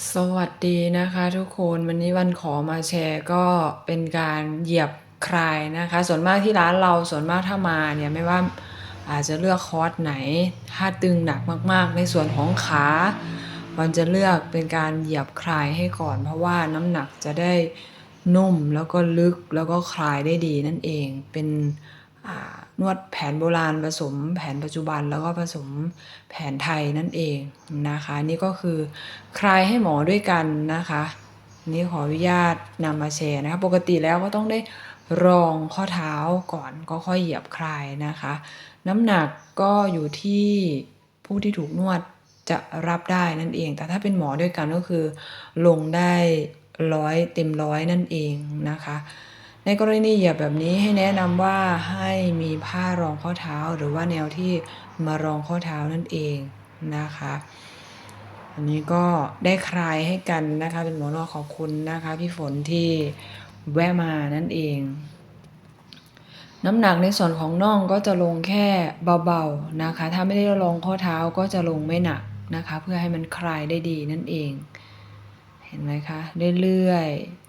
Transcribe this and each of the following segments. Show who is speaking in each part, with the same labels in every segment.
Speaker 1: สวัสดีนะคะทุกคนวันนี้วันขอมาแชร์ก็เป็นการเหยียบคลายนะคะ ส่วนมากที่ร้านเราส่วนมากถ้ามาเนี่ยไม่ว่าอาจจะเลือกคอร์สไหน ถ้าตึงหนักมากๆ ในส่วนของขาวันจะเลือกเป็นการเหยียบคลายให้ก่อน เพราะว่าน้ำหนักจะได้นุ่มแล้วก็ลึกแล้วก็คลายได้ดีนั่นเองเป็นอ่า นวดแผนโบราณผสมแผนปัจจุบันแล้วก็ผสมแผนไทยนั่นเองนะคะนี่ก็คือคลายให้หมอด้วยกันนะคะนี่ขออนุญาตนำมาแชร์นะคะปกติแล้วก็ต้องได้รองข้อเท้าก่อนก็ค่อยเหยียบคลายนะคะ น้ำหนักก็อยู่ที่ผู้ที่ถูกนวดจะรับได้นั่นเอง แต่ถ้าเป็นหมอด้วยกันก็คือลงได้ร้อยเต็มร้อยนั่นเองนะคะ ในกรณีเหยียบแบบนี้ให้แนะนำว่าให้มีผ้ารองข้อเท้าหรือว่าแนวที่มารองข้อเท้านั่นเองนะคะ อันนี้ก็ได้คลายให้กันนะคะ เป็นหมอนวดขอบคุณนะคะ พี่ฝนที่แวะมานั่นเอง น้ำหนักในส่วนของน่องก็จะลงแค่เบาๆนะคะ ถ้าไม่ได้ลงข้อเท้าก็จะลงไม่หนักนะคะ เพื่อให้มันคลายได้ดีนั่นเอง เห็นไหมคะเรื่อยๆ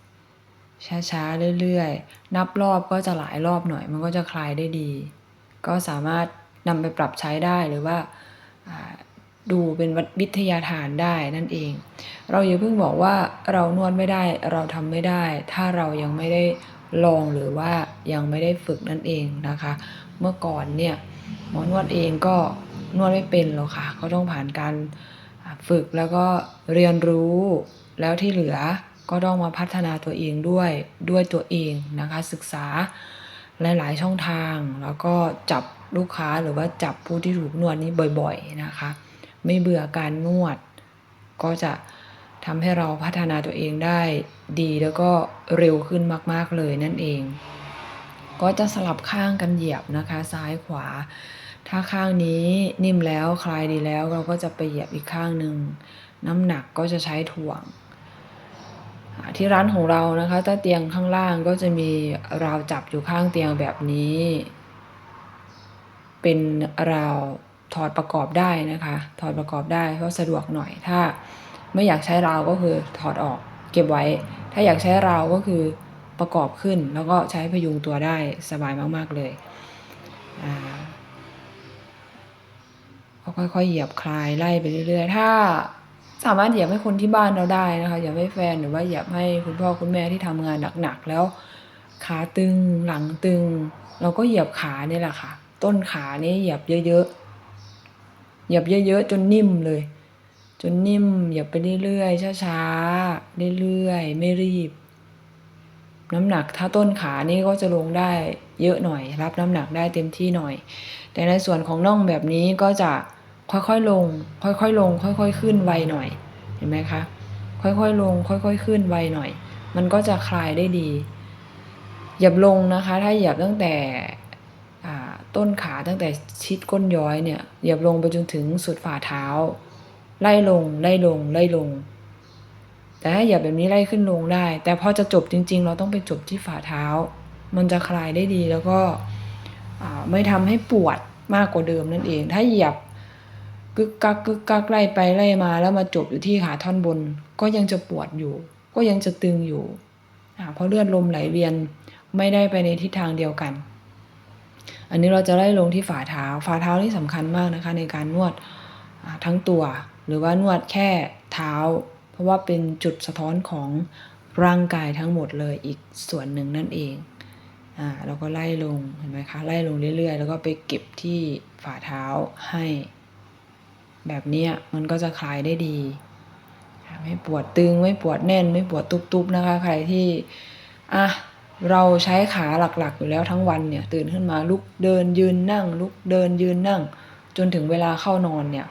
Speaker 1: ช้าๆ เรื่อยๆ นับรอบก็จะหลายรอบหน่อย มันก็จะคลายได้ดี ก็สามารถนำไปปรับใช้ได้หรือว่าดูเป็นวิทยาทานได้นั่นเอง เราอย่าเพิ่งบอกว่าเรานวดไม่ได้เราทำไม่ได้ ถ้าเรายังไม่ได้ลองหรือว่ายังไม่ได้ฝึกนั่นเองนะคะ เมื่อก่อนเนี่ยหมอนวดเองก็นวดไม่เป็นหรอกค่ะ ก็ต้องผ่านการฝึกแล้วก็เรียนรู้แล้วที่เหลือ ก็ต้องมาพัฒนาตัวเองด้วยด้วยตัวเองนะคะ ศึกษาหลาย ๆ ช่องทาง แล้วก็จับลูกค้าหรือว่าจับผู้ที่ถูกนวดนี้บ่อย ๆ นะคะ ไม่เบื่อการนวด ก็จะทำให้เราพัฒนาตัวเองได้ดีแล้วก็เร็วขึ้นมากๆเลยนั่นเอง ก็จะสลับข้างกันเหยียบนะคะ ซ้ายขวา ถ้าข้างนี้นิ่มแล้วคลายดีแล้วเราก็จะไปเหยียบอีกข้างหนึ่งน้ำหนักก็จะใช้ถ่วง ที่ร้านของเรานะคะใต้เตียงข้างล่างก็จะมีราวจับอยู่ข้างเตียงแบบนี้ เป็นราวถอดประกอบได้นะคะ ถอดประกอบได้เพราะสะดวกหน่อยถ้าไม่อยากใช้ราวก็คือถอดออกเก็บไว้ ถ้าอยากใช้ราวก็คือประกอบขึ้น แล้วก็ใช้พยุงตัวได้สบายมาก ๆ เลยค่อยๆเหยียบคลายไล่ไปเรื่อยๆ ถ้า สามารถเหยียบให้คนที่บ้านเราได้นะคะเหยียบให้แฟนหรือว่าเหยียบให้คุณพ่อคุณแม่ที่ทำงานหนักๆแล้ว ขาตึงหลังตึง เราก็เหยียบขาเนี่ยแหละค่ะ ต้นขานี่เหยียบเยอะๆเหยียบเยอะๆจนนิ่มเลย จนนิ่มเหยียบไปเรื่อยๆช้าๆเรื่อยๆไม่รีบ น้ำหนักถ้าต้นขานี่ก็จะลงได้เยอะหน่อย รับน้ำหนักได้เต็มที่หน่อย แต่ในส่วนของน่องแบบนี้ก็จะ ค่อยๆลง ค่อยๆลง ค่อยๆ ขึ้นไวหน่อย เห็นไหมคะ ค่อยๆลง ค่อยๆ ขึ้นไวหน่อย มันก็จะคลายได้ดี เหยียบลงนะคะ ถ้าเหยียบตั้งแต่ต้นขาตั้งแต่ชิดก้นย้อยเนี่ยเหยียบลงไปจนถึงสุดฝ่าเท้า ไล่ลง ไล่ลง ไล่ลง แต่ถ้าเหยียบแบบนี้ไล่ขึ้นลงได้ แต่พอจะจบจริง ๆ เราต้องไปจบที่ฝ่าเท้า มันจะคลายได้ดีแล้วก็ไม่ทำให้ปวดมากกว่าเดิมนั่นเอง ถ้าเหยียบ กึกกักกึกกักไล่ไปไล่มา แล้วมาจบอยู่ที่ขาท่อนบน ก็ยังจะปวดอยู่ ก็ยังจะตึงอยู่อ่าเพราะเลือดลมไหลเวียนไม่ได้ไปในทิศทางเดียวกัน อันนี้เราจะไล่ลงที่ฝ่าเท้า ฝ่าเท้านี่สำคัญมากนะคะ ในการนวดทั้งตัว หรือว่านวดแค่เท้า เพราะว่าเป็นจุดสะท้อนของร่างกายทั้งหมดเลยอีกส่วนหนึ่งนั่นเองอ่าเราก็ไล่ลงเห็นไหมคะไล่ลงเรื่อยๆ แล้วก็ไปเก็บที่ฝ่าเท้าให้ แบบนี้มันก็จะคลายได้ดีไม่ปวดตึงไม่ปวดแน่น ไม่ปวดตุบๆนะคะ ใครที่อะเราใช้ขาหลักๆ อยู่แล้วทั้งวันเนี่ยตื่นขึ้นมาลุกเดินยืนนั่ง ลุกเดินยืนนั่ง จนถึงเวลาเข้านอนเนี่ย